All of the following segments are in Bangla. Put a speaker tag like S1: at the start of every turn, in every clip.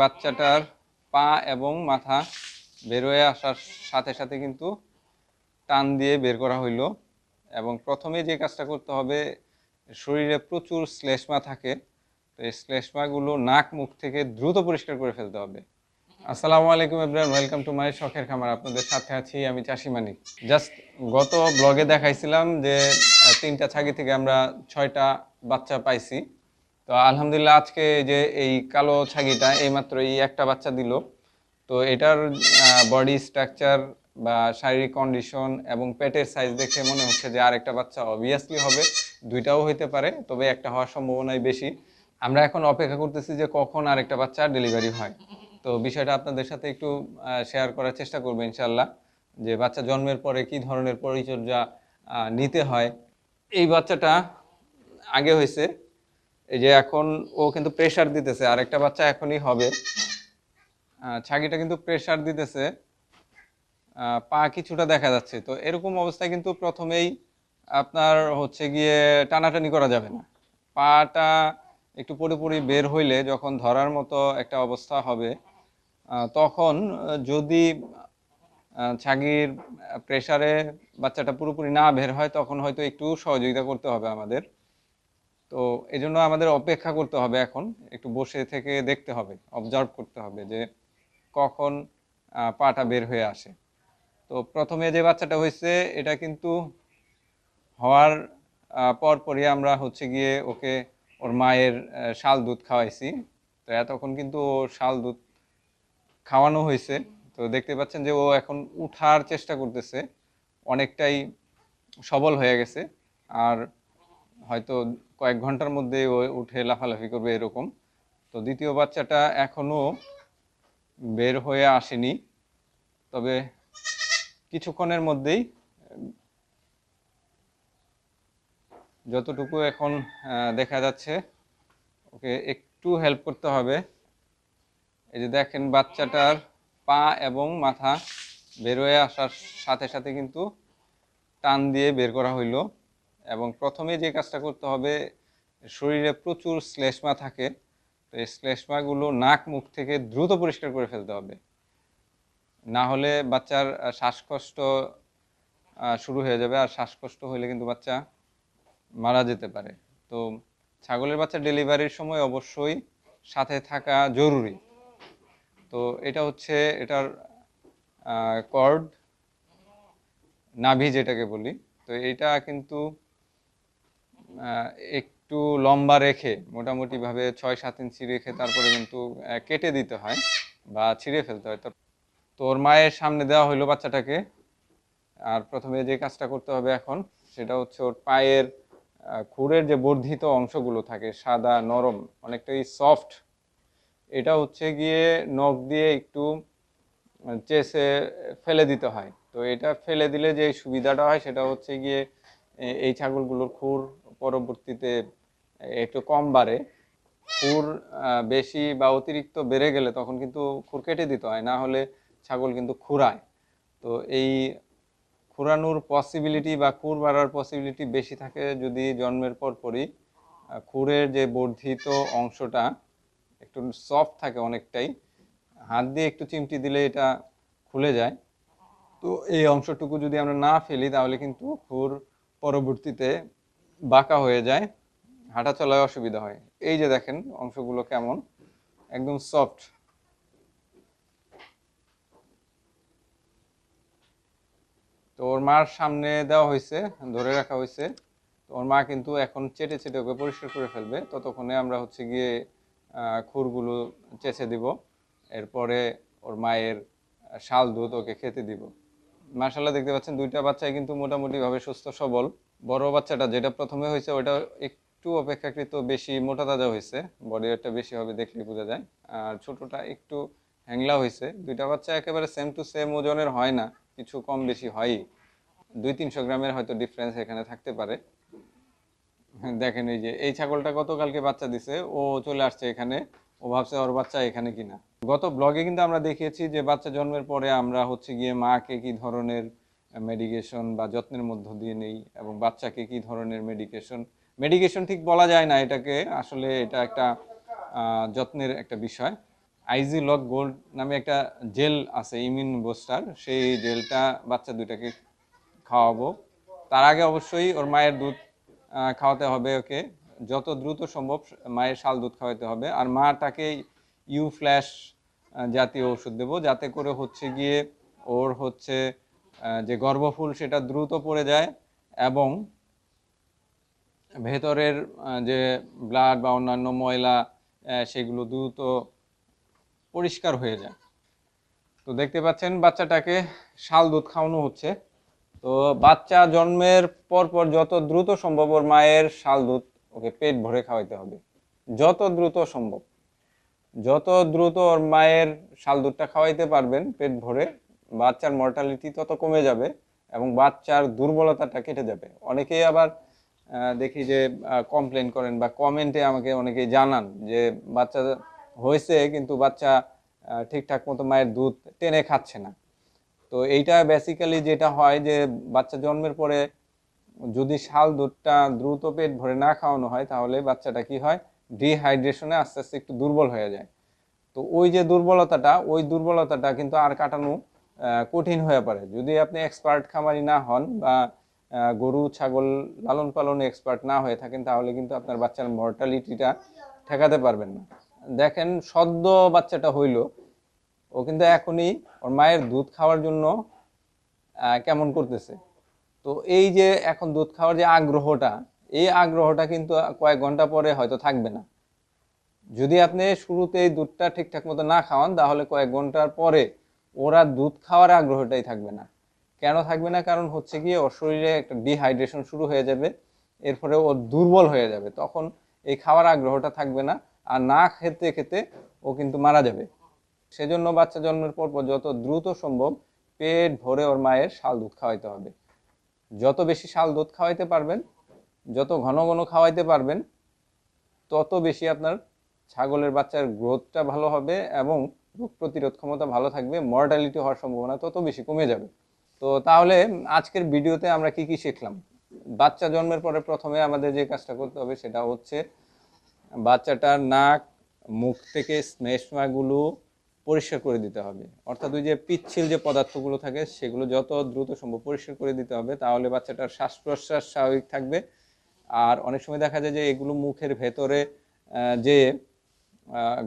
S1: বাচ্চাটার পা এবং মাথা বের হয়ে আসার সাথে সাথে কিন্তু টান দিয়ে বের করা হইল। এবং প্রথমে যে কাজটা করতে হবে, শরীরে প্রচুর শ্লেষ্মা থাকে, তো এই শ্লেষ্মাগুলো নাক, মুখ থেকে দ্রুত পরিষ্কার করে ফেলতে হবে। আসসালামু আলাইকুম এভরিওয়ান, ওয়েলকাম টু মাই শখের খামার, আপনাদের সাথে আছি আমি চাষি মানিক। জাস্ট গত ব্লগে দেখাইছিলাম যে তিনটা ছাগি থেকে আমরা ছয়টা বাচ্চা পাইছি। তো আলহামদুলিল্লাহ আজকে যে এই কালো ছাগিটা এইমাত্র এই একটা বাচ্চা দিল। তো এটার বডি স্ট্রাকচার বা শারীরিক কন্ডিশন এবং পেটের সাইজ দেখে মনে হচ্ছে যে আরেকটা বাচ্চা অবভিয়াসলি হবে, দুইটাও হইতে পারে, তবে একটা হওয়ার সম্ভাবনাই বেশি। আমরা এখন অপেক্ষা করতেছি যে কখন আর একটা বাচ্চা ডেলিভারি হয়। তো বিষয়টা আপনাদের সাথে একটু শেয়ার করার চেষ্টা করব ইনশাল্লাহ যে বাচ্চা জন্মের পরে কি ধরনের পরিচর্যা নিতে হয়। এই বাচ্চাটা আগে হয়েছে এই যে এখন ও কিন্তু প্রেসার দিতেছে, আরেকটা বাচ্চা এখনই হবে। ছাগিটা কিন্তু প্রেসার দিতেছে। পা কিছুটা দেখা যাচ্ছে। তো এরকম অবস্থায় কিন্তু প্রথমেই আপনার হচ্ছে গিয়ে টানাটানি করা যাবে না। পাটা একটু পুরোপুরি বের হইলে যখন ধরার মতো একটা অবস্থা হবে তখন যদি ছাগির প্রেসারে বাচ্চাটা পুরোপুরি না বের হয়, তখন হয়তো একটু সহযোগিতা করতে হবে আমাদের। তো এই জন্য আমাদের অপেক্ষা করতে হবে এখন, একটু বসে থেকে দেখতে হবে অবজার্ভ করতে হবে যে কখন পাটা বের হয়ে আসে। তো প্রথমে যে বাচ্চাটা হয়েছে, এটা কিন্তু হওয়ার পরপরই আমরা হচ্ছে গিয়ে ওকে ওর মায়ের শাল দুধ খাওয়াইছি। তো এতক্ষণ কিন্তু ও শাল দুধ খাওয়ানো হয়েছে। তো দেখতে পাচ্ছেন যে ও এখন উঠার চেষ্টা করতেছে, অনেকটাই সবল হয়ে গেছে। আর হয়তো কয়েক ঘণ্টার মধ্যে ও উঠে লাফালাফি করবে এরকম। তো দ্বিতীয় বাচ্চাটা এখনও বের হয়ে আসেনি। তবে কিছুক্ষণের মধ্যেই, যতটুকু এখন দেখা যাচ্ছে, ওকে একটু হেল্প করতে হবে। এই যে দেখেন বাচ্চাটার পা এবং মাথা বের হয়ে আসার সাথে সাথে কিন্তু টান দিয়ে বের করা হইল। এবং প্রথমে যে কাজটা করতে হবে, শরীরে প্রচুর শ্লেষ্মা থাকে, তো এই শ্লেষ্মাগুলো নাক, মুখ থেকে দ্রুত পরিষ্কার করে ফেলতে হবে। না হলে বাচ্চার শ্বাসকষ্ট শুরু হয়ে যাবে। আর শ্বাসকষ্ট হলে কিন্তু বাচ্চা মারা যেতে পারে। তো ছাগলের বাচ্চা ডেলিভারির সময় অবশ্যই সাথে থাকা জরুরি। তো এটা হচ্ছে এটার কর্ড নাভি যেটাকে বলি। তো এটা কিন্তু একটু লম্বা রেখে মোটামুটি ভাবে ছয় সাত ইঞ্চি রেখে তারপরে কিন্তু কেটে দিতে হয় বা ছিঁড়ে ফেলতে হয়। তো তো ওর মায়ের সামনে দেওয়া হইল বাচ্চাটাকে, আর প্রথমে যে কাজটা করতে হবে এখন, সেটা হচ্ছে ওর পায়ের খুরের যে বর্ধিত অংশগুলো থাকে, সাদা, নরম, অনেকটাই সফট এটা হচ্ছে গিয়ে নখ দিয়ে একটু চেষে ফেলে দিতে হয়। তো এটা ফেলে দিলে যে সুবিধাটা হয়, সেটা হচ্ছে গিয়ে এই ছাগলগুলোর খুর পরবর্তীতে একটু কম বাড়ে, খুর বেশি বা অতিরিক্ত বেড়ে গেলে তখন কিন্তু খুর কেটে দিতে হয়, না হলে ছাগল কিন্তু খুরায়। তো এই খুরানোর পসিবিলিটি বা খুর বাড়ার পসিবিলিটি বেশি থাকে যদি জন্মের পর পরই খুরের যে বর্ধিত অংশটা একটু সফট থাকে অনেকটাই, হাত দিয়ে একটু চিমটি দিলে এটা খুলে যায়। তো এই অংশটুকু যদি আমরা না ফেলি তাহলে কিন্তু খুর পরবর্তীতে বাঁকা হয়ে যায়, হাঁটা চলায় অসুবিধা হয়। এই যে দেখেন, অংশগুলো কেমন? একদম সফট তো ওর মার সামনে দেওয়া হয়েছে, ধরে রাখা হয়েছে। তো ওর মা কিন্তু এখন চেটে চেটে ওকে পরিষ্কার করে ফেলবে। ততক্ষণে আমরা হচ্ছে গিয়ে খুরগুলো চেঁচে দিব। এরপরে ওর মায়ের শাল দুধ ওকে খেতে দিব। মার্শাল্লাহ দেখতে পাচ্ছেন, দুইটা বাচ্চাই কিন্তু মোটামুটি ভাবে সুস্থ সবল। বড় বাচ্চাটা যেটা প্রথমে হয়েছে ওটা একটু অপেক্ষাকৃত বেশি মোটা তাজা হয়েছে। বডি ওয়েটটা বেশি হবে দেখলেই বোঝা যায়। আর ছোটটা একটু হ্যাংলা হয়েছে। দুইটা বাচ্চা একেবারে সেম টু সেম ওজনের হয় না, কিছু কম বেশি হয়ই। দুই তিনশো গ্রামের হয়তো ডিফারেন্স এখানে থাকতে পারে। দেখেন এই যে, এই ছাগলটা গতকালকে বাচ্চা দিছে, ও চলে আসছে এখানে। ও ভাবছে ওর বাচ্চা এখানে কিনা। গত ব্লগে কিন্তু আমরা দেখিয়েছি যে বাচ্চা জন্মের পরে আমরা হচ্ছে গিয়ে মাকে কি ধরনের মেডিকেশন বা যত্নের মধ্য দিয়ে নেই এবং বাচ্চাকে কি ধরনের মেডিকেশন মেডিকেশন ঠিক বলা যায় না এটাকে। আসলে এটা একটা যত্নের একটা বিষয়। আইজি লক গোল্ড নামে একটা জেল আছে ইমিউন বোস্টার সেই জেলটা বাচ্চা দুইটাকে খাওয়াবো। তার আগে অবশ্যই ওর মায়ের দুধ খাওয়াতে হবে ওকে। যত দ্রুত সম্ভব মায়ের শাল দুধ খাওয়াতে হবে। আর মাটাকে ইউ ফ্ল্যাশ জাতীয় ওষুধ দেবো। যাতে করে হচ্ছে গিয়ে ওর হচ্ছে যে গর্ভফুল সেটা দ্রুত পড়ে যায় এবং ভেতরের যে ব্লাড বা অন্যান্য ময়লা সেগুলো দ্রুত পরিষ্কার হয়ে যায়। তো দেখতে পাচ্ছেন বাচ্চাটাকে শাল দুধ খাওয়ানো হচ্ছে। তো বাচ্চা জন্মের পর পর যত দ্রুত সম্ভব ওর মায়ের শাল দুধ ওকে পেট ভরে খাওয়াইতে হবে। যত দ্রুত সম্ভব। যত দ্রুত ওর মায়ের শাল দুধটা খাওয়াইতে পারবেন পেট ভরে বাচ্চার মর্টালিটি তত কমে যাবে এবং বাচ্চার দুর্বলতাটা কেটে যাবে। অনেকেই আবার দেখি যে কমপ্লেন করেন বা কমেন্টে আমাকে অনেকেই জানান যে, বাচ্চা হয়েছে কিন্তু বাচ্চা ঠিকঠাক মতো মায়ের দুধ টেনে খাচ্ছে না। তো এইটা বেসিক্যালি যেটা হয় যে, বাচ্চা জন্মের পরে যদি শাল দুধটা দ্রুত পেট ভরে না খাওয়ানো হয় তাহলে বাচ্চাটা কি হয়? ডিহাইড্রেশনে আস্তে আস্তে একটু দুর্বল হয়ে যায়। তো ওই যে দুর্বলতাটা, ওই দুর্বলতাটা কিন্তু আর কাটানো কঠিন হয়ে পড়ে। যদি আপনি এক্সপার্ট খামারি না হন বা গরু, ছাগল লালন পালনে এক্সপার্ট না হয়ে থাকেন, তাহলে কিন্তু আপনার বাচ্চার মর্টালিটিটা ঠেকাতে পারবেন না। দেখেন, সদ্য বাচ্চাটা হইল, ও কিন্তু এখনই ওর মায়ের দুধ খাওয়ার জন্য কেমন করতেছে? তো এই যে এখন দুধ খাওয়ার যে আগ্রহটা, এই আগ্রহটা কিন্তু কয়েক ঘণ্টা পরে হয়তো থাকবে না। যদি আপনি শুরুতেই দুধটা ঠিকঠাক মতো না খাওয়ান, তাহলে কয়েক ঘণ্টার পরে ওরা দুধ খাওয়ার আগ্রহটাই থাকবে না। কেন থাকবে না? কারণ হচ্ছে গিয়ে ওর শরীরে একটা ডিহাইড্রেশন শুরু হয়ে যাবে, এরপরে ও দুর্বল হয়ে যাবে। তখন এই খাওয়ার আগ্রহটা থাকবে না আর না খেতে খেতে ও কিন্তু মারা যাবে। সেজন্য বাচ্চা জন্মের পর যত দ্রুত সম্ভব পেট ভরে ওর মায়ের শাল দুধ খাওয়াইতে হবে। যত বেশি শাল দুধ খাওয়াইতে পারবেন, যত ঘন ঘন খাওয়াইতে পারবেন, তত বেশি আপনার ছাগলের বাচ্চার গ্রোথটা ভালো হবে এবং রোগ প্রতিরোধ ক্ষমতা ভালো থাকবে মর্টালিটি হওয়ার সম্ভাবনা তত বেশি কমে যাবে। তো তাহলে আজকের ভিডিওতে আমরা কি কি শিখলাম? বাচ্চা জন্মের পরে প্রথমে আমাদের যে কাজটা করতে হবে সেটা হচ্ছে বাচ্চাটার নাক, মুখ থেকে শ্লেষ্মাগুলো পরিষ্কার করে দিতে হবে। অর্থাৎ ওই যে পিচ্ছিল যে পদার্থগুলো থাকে, সেগুলো যত দ্রুত সম্ভব পরিষ্কার করে দিতে হবে, তাহলে বাচ্চাটার শ্বাস প্রশ্বাস স্বাভাবিক থাকবে। আর অনেক সময় দেখা যায় যে এগুলো মুখের ভেতরে যে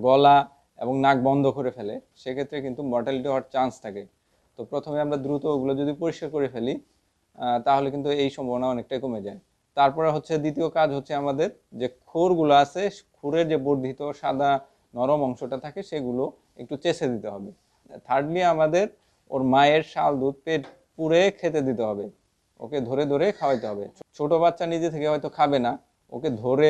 S1: গলা এবং নাক বন্ধ করে ফেলে, সেক্ষেত্রে কিন্তু মর্টালিটি হওয়ার চান্স থাকে। তো প্রথমে আমরা দ্রুত ওগুলো যদি পরিষ্কার করে ফেলি তাহলে কিন্তু এই সম্ভাবনা অনেকটাই কমে যায়। তারপরে হচ্ছে দ্বিতীয় কাজ হচ্ছে আমাদের যে খুরগুলো আছে, খুরের যে বর্ধিত সাদা নরম অংশটা থাকে, সেগুলো একটু চেষে দিতে হবে। থার্ডলি আমাদের ওর মায়ের শাল, দুধ, পেট পুড়ে খেতে দিতে হবে। ওকে ধরে ধরে খাওয়াইতে হবে। ছোট বাচ্চা নিজে থেকে হয়তো খাবে না, ওকে ধরে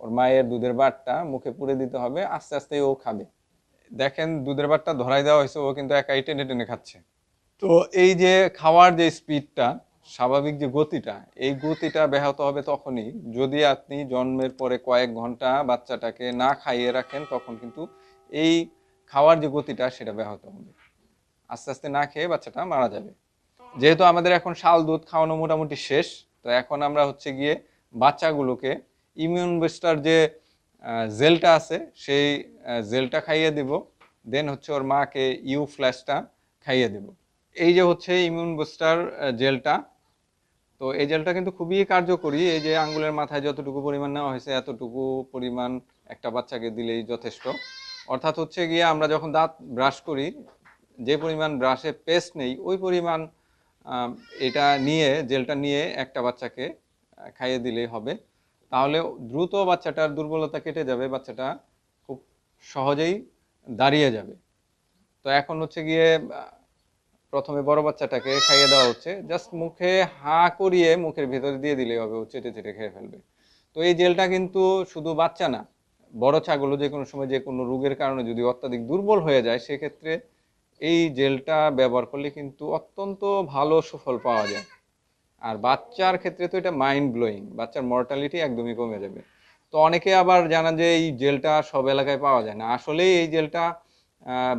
S1: ওর মায়ের দুধের বাটটা মুখে পুড়ে দিতে হবে, আস্তে আস্তে ও খাবে। দেখেন দুধের বাটটা ধরাই দেওয়া হয়েছে, ও কিন্তু একাই টেনে টেনে খাচ্ছে। তো এই যে খাওয়ার যে স্পিডটা, স্বাভাবিক যে গতিটা, এই গতিটা ব্যাহত হবে তখনই। যদি আপনি জন্মের পরে কয়েক ঘণ্টা বাচ্চাটাকে না খাইয়ে রাখেন, তখন কিন্তু এই খাওয়ার যে গতিটা, সেটা ব্যাহত হবে। আস্তে আস্তে না খেয়ে বাচ্চাটা মারা যাবে। যেহেতু আমাদের এখন শাল দুধ খাওয়ানো মোটামুটি শেষ, তো এখন আমরা হচ্ছে গিয়ে বাচ্চাগুলোকে ইমিউন বুস্টার যে জেলটা আছে, সেই জেলটা খাইয়ে দিব। দেন হচ্ছে ওর মাকে ইউ ফ্ল্যাশটা খাইয়ে দেব। এই যে হচ্ছে ইমিউন বুস্টার জেলটা, তো এই জেলটা কিন্তু খুবই কার্যকরী। এই যে আঙ্গুলের মাথায় যতটুকু পরিমাণ নেওয়া হয়েছে, এতটুকু পরিমাণ একটা বাচ্চাকে দিলেই যথেষ্ট। অর্থাৎ হচ্ছে গিয়ে আমরা যখন দাঁত ব্রাশ করি, যে পরিমাণ ব্রাশে পেস্ট নেই, ওই পরিমাণ এটা নিয়ে, জেলটা নিয়ে একটা বাচ্চাকে খাইয়ে দিলেই হবে। তাহলে দ্রুত বাচ্চাটার দুর্বলতা কেটে যাবে, বাচ্চাটা খুব সহজেই দাঁড়িয়ে যাবে। তো এখন হচ্ছে গিয়ে প্রথমে বড় বাচ্চাটাকে খাইয়ে দেওয়া হচ্ছে। জাস্ট মুখে হা করিয়ে মুখের ভেতরে দিয়ে দিলেই হবে, ও চেটে চেটে খেয়ে ফেলবে। তো এই জেলটা কিন্তু শুধু বাচ্চা না, বড় ছাগলও যে কোনো সময় যে কোনো রোগের কারণে যদি অত্যাধিক দুর্বল হয়ে যায়, সেক্ষেত্রে এই জেলটা ব্যবহার করলে কিন্তু অত্যন্ত ভালো সুফল পাওয়া যায়। আর বাচ্চার ক্ষেত্রে তো এটা মাইন্ড ব্লোয়িং বাচ্চার মর্টালিটি একদমই কমে যাবে। তো অনেকে আবার জানা যে এই জেলটা সব এলাকায় পাওয়া যায় না। আসলেই এই জেলটা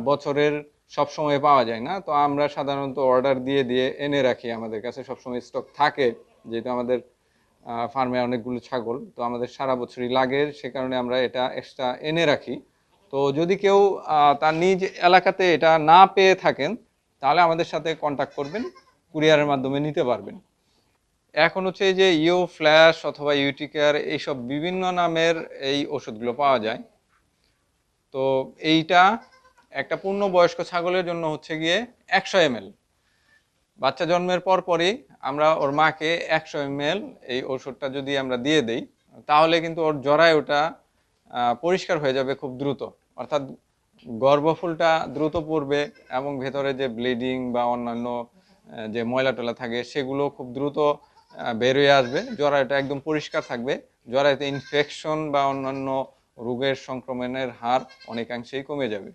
S1: বছরের সব সময় পাওয়া যায় না। তো আমরা সাধারণত অর্ডার দিয়ে দিয়ে এনে রাখি। আমাদের কাছে সবসময় স্টক থাকে। যেহেতু আমাদের ফার্মে অনেকগুলো ছাগল, তো আমাদের সারা বছরই লাগে। সে কারণে আমরা এটা এক্সট্রা এনে রাখি। তো যদি কেউ তার নিজ এলাকাতে এটা না পেয়ে থাকেন, তাহলে আমাদের সাথে কন্ট্যাক্ট করবেন কুরিয়ারের মাধ্যমে নিতে পারবেন। এখন হচ্ছে যে ইও ফ্ল্যাশ অথবা ইউটিকেয়ার এইসব বিভিন্ন নামের এই ওষুধগুলো পাওয়া যায়। তো এইটা একটা পূর্ণবয়স্ক ছাগলের জন্য হচ্ছে গিয়ে একশো এম বাচ্চা জন্মের পর পরই আমরা ওর মাকে একশো এম এই ওষুধটা যদি আমরা দিয়ে দেই, তাহলে কিন্তু ওর জরায় ওটা পরিষ্কার হয়ে যাবে খুব দ্রুত। অর্থাৎ গর্ভফুলটা দ্রুত পড়বে এবং ভেতরে যে ব্লিডিং বা অন্যান্য যে ময়লা টলা থাকে সেগুলো খুব দ্রুত বের হয়ে আসবে। জরায়ুটা একদম পরিষ্কার থাকবে। জরায়ুতে ইনফেকশন বা অন্যান্য রোগের সংক্রমণের হার অনেকাংশেই কমে যাবে।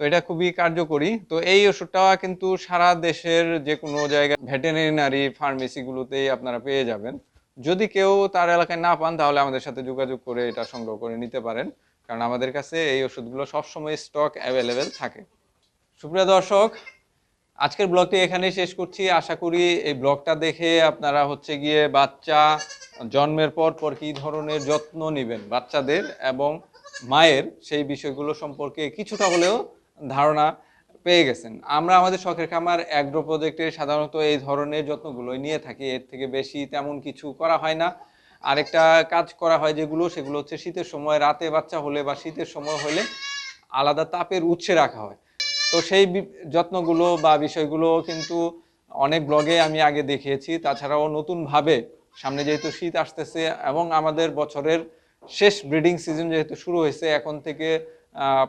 S1: তো এটা খুবই কার্যকরী। তো এই ওষুধটা কিন্তু সারা দেশের যে কোনো জায়গায় ভেটেরিনারি ফার্মেসিগুলোতেই আপনারা পেয়ে যাবেন। যদি কেউ তার এলাকায় না পান, তাহলে আমাদের সাথে যোগাযোগ করে এটা সংগ্রহ করে নিতে পারেন। কারণ আমাদের কাছে এই ওষুধগুলো সবসময় স্টক অ্যাভেলেবেল থাকে। সুপ্রিয় দর্শক আজকের ব্লগটি এখানেই শেষ করছি। আশা করি এই ব্লগটা দেখে আপনারা হচ্ছে গিয়ে বাচ্চা জন্মের পর পর কী ধরনের যত্ন নেবেন বাচ্চাদের এবং মায়ের সেই বিষয়গুলো সম্পর্কে কিছুটা হলেও ধারণা পেয়ে গেছেন। আমরা আমাদের শখের খামার অ্যাগ্রো প্রজেক্টে সাধারণত এই ধরনের যত্নগুলোই নিয়ে থাকি। এর থেকে বেশি তেমন কিছু করা হয় না। আরেকটা কাজ করা হয় যেগুলো, সেগুলো হচ্ছে শীতের সময় রাতে বাচ্চা হলে বা শীতের সময় হলে আলাদা তাপের উৎসে রাখা হয়। তো সেই যত্নগুলো বা বিষয়গুলো কিন্তু অনেক ব্লগে আমি আগে দেখিয়েছি। তাছাড়াও নতুনভাবে সামনে যেহেতু শীত আসতেছে এবং আমাদের বছরের শেষ ব্রিডিং সিজন যেহেতু শুরু হয়েছে, এখন থেকে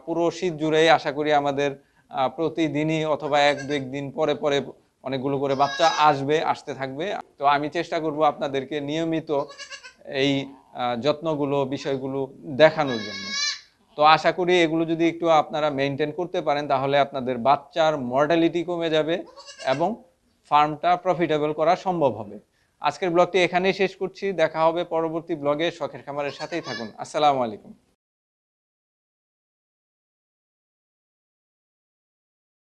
S1: পুরো শীত জুড়েই আশা করি আমাদের প্রতিদিনই অথবা এক দু দিন পরে পরে অনেকগুলো করে বাচ্চা আসবে, আসতে থাকবে। তো আমি চেষ্টা করব আপনাদেরকে নিয়মিত এই যত্নগুলো, বিষয়গুলো দেখানোর জন্য। তো আশা করি এগুলো যদি একটু আপনারা মেনটেন করতে পারেন, তাহলে আপনাদের বাচ্চার মর্টালিটি কমে যাবে এবং ফার্মটা প্রফিটেবল করা সম্ভব হবে। আজকের ব্লগটি এখানেই শেষ করছি। দেখা হবে পরবর্তী ব্লগে শখের খামারের সাথেই থাকুন। আসসালামু আলাইকুম।